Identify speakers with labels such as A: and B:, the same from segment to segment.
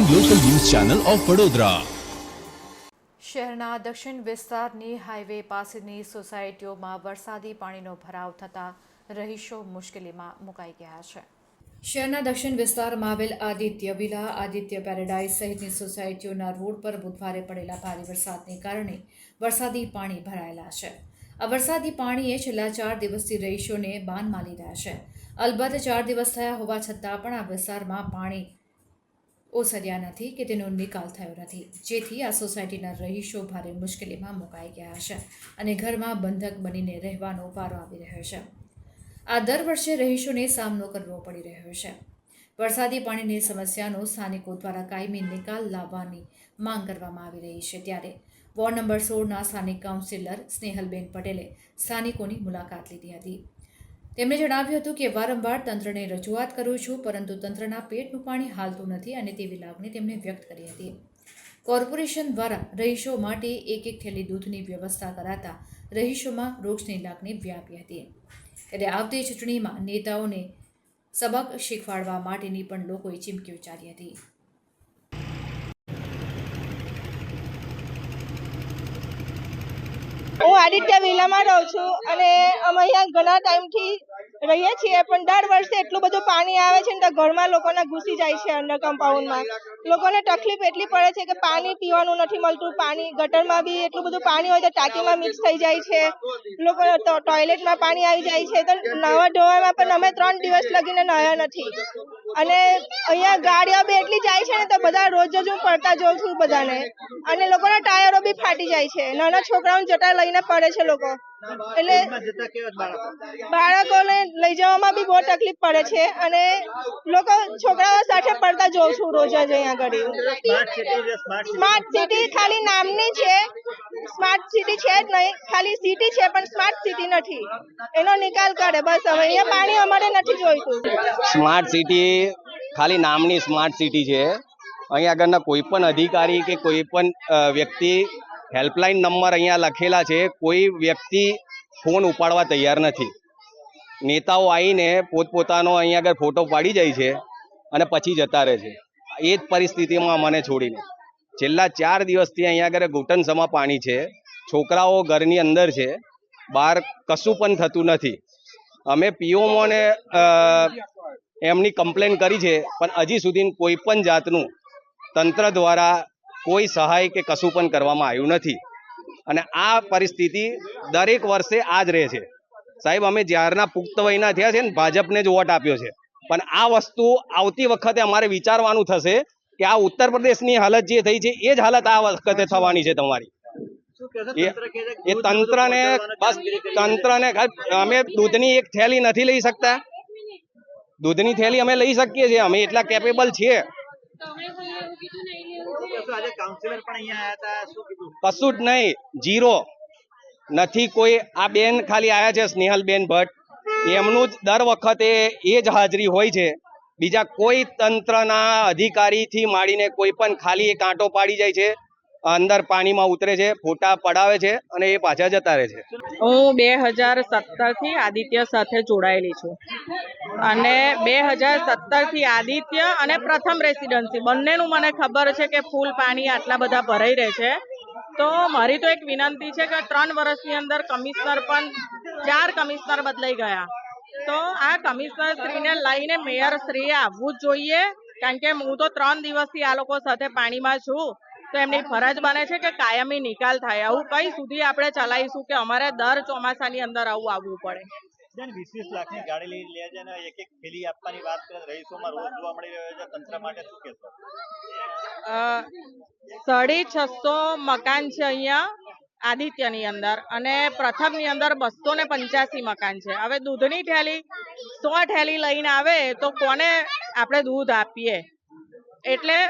A: Channel of Vadodara
B: શહેરના દક્ષિણ વિસ્તારની હાઈવે પાસેની સોસાયટીઓમાં વરસાદી પાણીનો ભરાવ થતાં રહીશો મુશ્કેલીમાં મુકાઈ ગયા છે. શહેરના દક્ષિણ વિસ્તારમાં આવેલ આદિત્ય વિલા, આદિત્ય પેરેડાઇઝ સહિતની સોસાયટીઓના રોડ પર બુધવારે પડેલા ભારે વરસાદને કારણે વરસાદી પાણી ભરાયેલા છે. આ વરસાદી પાણીએ છેલ્લા ચાર દિવસથી રહીશોને બાનમાં લીધા છે. અલબત્ત ચાર દિવસ થયા હોવા છતાં પણ આ વિસ્તારમાં પાણી ઓસર્યા નથી કે તેનો નિકાલ થયો નથી. જેથી આ સોસાયટીના રહીશો ભારે મુશ્કેલીમાં મુકાઈ ગયા છે અને ઘરમાં બંધક બનીને રહેવાનો વારો આવી રહ્યો છે. આ દર વર્ષે રહીશોને સામનો કરવો પડી રહ્યો છે. વરસાદી પાણીની સમસ્યાનો સ્થાનિકો દ્વારા કાયમી નિકાલ લાવવાની માંગ કરવામાં આવી રહી છે ત્યારે વોર્ડ નંબર સોળના સ્થાનિક કાઉન્સિલર સ્નેહલબેન પટેલે સ્થાનિકોની મુલાકાત લીધી હતી. તેમણે જણાવ્યું હતું કે, વારંવાર તંત્રને રજૂઆત કરું છું, પરંતુ તંત્રના પેટનું પાણી હાલતું નથી અને તેવી લાગણી તેમણે વ્યક્ત કરી હતી. કોર્પોરેશન દ્વારા રહીશો માટે એક એક થેલી દૂધની વ્યવસ્થા કરાતા રહીશોમાં રોગની લાગણી વ્યાપી હતી. ત્યારે આવતી ચૂંટણીમાં નેતાઓને સબક શીખવાડવા માટેની પણ લોકોએ ચીમકી ઉચ્ચારી હતી.
C: હું આદિત્ય વિલામાં રહું છું અને અમે અહીંયા ઘણા ટાઈમથી રહીએ છીએ, પણ દર વર્ષે એટલું બધું પાણી આવે છે ને તો ઘરમાં લોકોને ઘૂસી જાય છે અંડર કમ્પાઉન્ડમાં લોકોને તકલીફ એટલી પડે છે કે પાણી પીવાનું નથી મળતું, પાણી ગટરમાં બી એટલું બધું પાણી હોય તો ટાંકીમાં મિક્સ થઈ જાય છે. લોકો ટોયલેટમાં પાણી આવી જાય છે, તો નવા ધોવામાં પણ અમે ત્રણ દિવસ લગીને નહ્યા નથી. અને અહીંયા ગાડીઓ બી એટલી જાય છે ને તો બધા રોજ રોજ હું પડતા જોઉં છું બધાને. અને લોકોના ટાયરો બી ફાટી જાય છે. નાના છોકરાઓને જટા લઈને પડે છે લોકો. એટલે બાળકોને લઈ જવામાં બી બહુ તકલીફ પડે છે અને લોકો છોકરાઓ સાથે પડતા જોઉં છું રોજ જ અહીંયા આગળ સ્માર્ટ સિટી ખાલી નામની છે. સ્માર્ટ સિટી છે જ નહીં ખાલી સિટી છે પણ સ્માર્ટ સિટી નથી. એનો નિકાલ કરે બસ હવે. અહીંયા પાણી અમારે નથી જોઈતું.
D: સ્માર્ટ સિટી ખાલી નામની સ્માર્ટ સિટી છે. અહીંયા આગળના કોઈ પણ અધિકારી કે કોઈ પણ વ્યક્તિ હેલ્પલાઇન નંબર અહીંયા લખેલા છે. કોઈ વ્યક્તિ ફોન ઉપાડવા તૈયાર નથી. નેતાઓ આવીને પોતપોતાનો અહીંયા આગળ ફોટો પાડી જાય છે અને પછી જતા રહે છે. એ જ પરિસ્થિતિમાં મને છોડીને. છેલ્લા ચાર દિવસથી અહીંયા આગળ ઘૂંટણસમાં પાણી છે. છોકરાઓ ઘરની અંદર છે. બહાર કશું પણ થતું નથી. અમે પીઓમોને એમની કમ્પ્લેન કરી છે, પણ હજી સુધી કોઈ પણ જાતનું તંત્ર દ્વારા કોઈ સહાય કે કશું પણ કરવામાં આવ્યું નથી. અને આ પરિસ્થિતિ દરેક વર્ષે આ જ રહે છે. સાહેબ, અમે જ્યારના પુખ્ત વયના થયા છે ને, ભાજપને જ વોટ આપ્યો છે. પણ આ વસ્તુ આવતી વખતે અમારે વિચારવાનું થશે કે આ ઉત્તર પ્રદેશની હાલત જે થઈ છે, એ જ હાલત આ વખતે થવાની છે તમારી. એ તંત્રને બસ, તંત્રને અમે દૂધની એક થેલી નથી લઈ શકતા. દૂધની થેલી અમે લઈ શકીએ છીએ, અમે એટલા કેપેબલ છીએ. કશું જ નહીં. જીરો નથી કોઈ. આ બેન ખાલી આયા છે, સ્નેહલબેન ભટ્ટ. એમનું જ દર વખતે એ જ હાજરી હોય છે. બીજા કોઈ તંત્રના અધિકારીથી માંડીને કોઈ પણ ખાલી એક આંટો પાડી જાય છે. અંદર પાણીમાં ઉતરે છે, ફોટા પડાવે છે અને એ પાછા જતા રહે છે.
E: હું બે હજાર સત્તરથી આદિત્ય સાથે જોડાયેલી છું. અને બે હજાર સત્તરથી આદિત્ય અને પ્રથમ રેસિડન્સી. બંનેનું મને ખબર છે કે ફૂલ પાણી આટલા બધા ભરાઈ રહે છે. તો મારી તો એક વિનંતી છે કે ત્રણ વર્ષની અંદર કમિશનર પણ ચાર કમિશનર બદલાઈ ગયા. તો આ કમિશનર શ્રીને લઈને મેયર શ્રીએ આવવું જોઈએ. કારણ કે હું તો ત્રણ દિવસથી આ લોકો સાથે પાણીમાં છું. તો એમની ફરજ બને છે કે કાયમી નિકાલ થાય. આવું કઈ સુધી આપણે ચલાવીશું કે અમારે દર ચોમાસાની અંદર આવું આવવું પડે?
F: જેને વીસ વીસ લાખની ગાડી લઈ લે છે અને એક એક થેલી આપવાની વાત કરે રહીશોમાં રોજ જોવા મળી રહ્યો છે. તંત્ર માટે શું કહેશો?
E: અ, સાડી છસો મકાન છે અહીંયા આદિત્યની અંદર અને પ્રથમની અંદર બસો ને પંચ્યાસી મકાન છે. હવે દૂધની ઠેલી સો ઠેલી લઈને આવે તો કોને આપણે દૂધ આપીએ? એટલે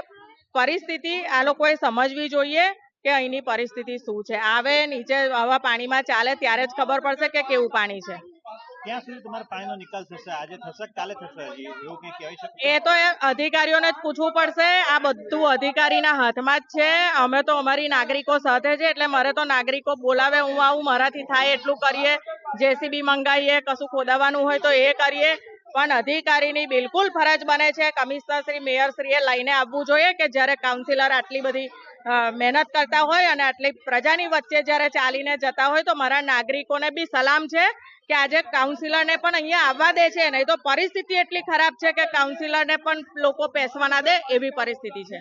E: પરિસ્થિતિ આ લોકોએ સમજવી જોઈએ કે અહીંની પરિસ્થિતિ શું છે. આવે નીચે આવા પાણીમાં ચાલે ત્યારે જ ખબર પડશે કે કેવું પાણી છે.
F: ક્યાં સુધી તમારે પાણીનો નિકાલ થશે? આજે થશે કાલે થશે? એવું કંઈ કહેવાય શકે
E: એ તો એ અધિકારીઓને જ પૂછવું પડશે. આ બધું અધિકારીના હાથમાં જ છે. અમે તો અમારી નાગરિકો સાથે છે એટલે મારે તો નાગરિકો બોલાવે હું આવું મારાથી થાય એટલું કરીએ. જેસીબી મંગાવીએ કશું ખોદાવાનું હોય તો એ કરીએ. પણ અધિકારીની બિલકુલ ફરજ બને છે. કમિશનર શ્રી, મેયર શ્રીએ લઈને આવવું જોઈએ કે જ્યારે કાઉન્સિલર આટલી બધી મહેનત કરતા હોય અને આટલી પ્રજાની વચ્ચે જ્યારે ચાલીને જતા હોય તો મારા નાગરિકોને બી સલામ છે કે આજે કાઉન્સિલરને પણ અહીંયા આવવા દે છે. નહીં તો પરિસ્થિતિ એટલી ખરાબ છે કે કાઉન્સિલરને પણ લોકો પેસવા ના દે એવી પરિસ્થિતિ છે.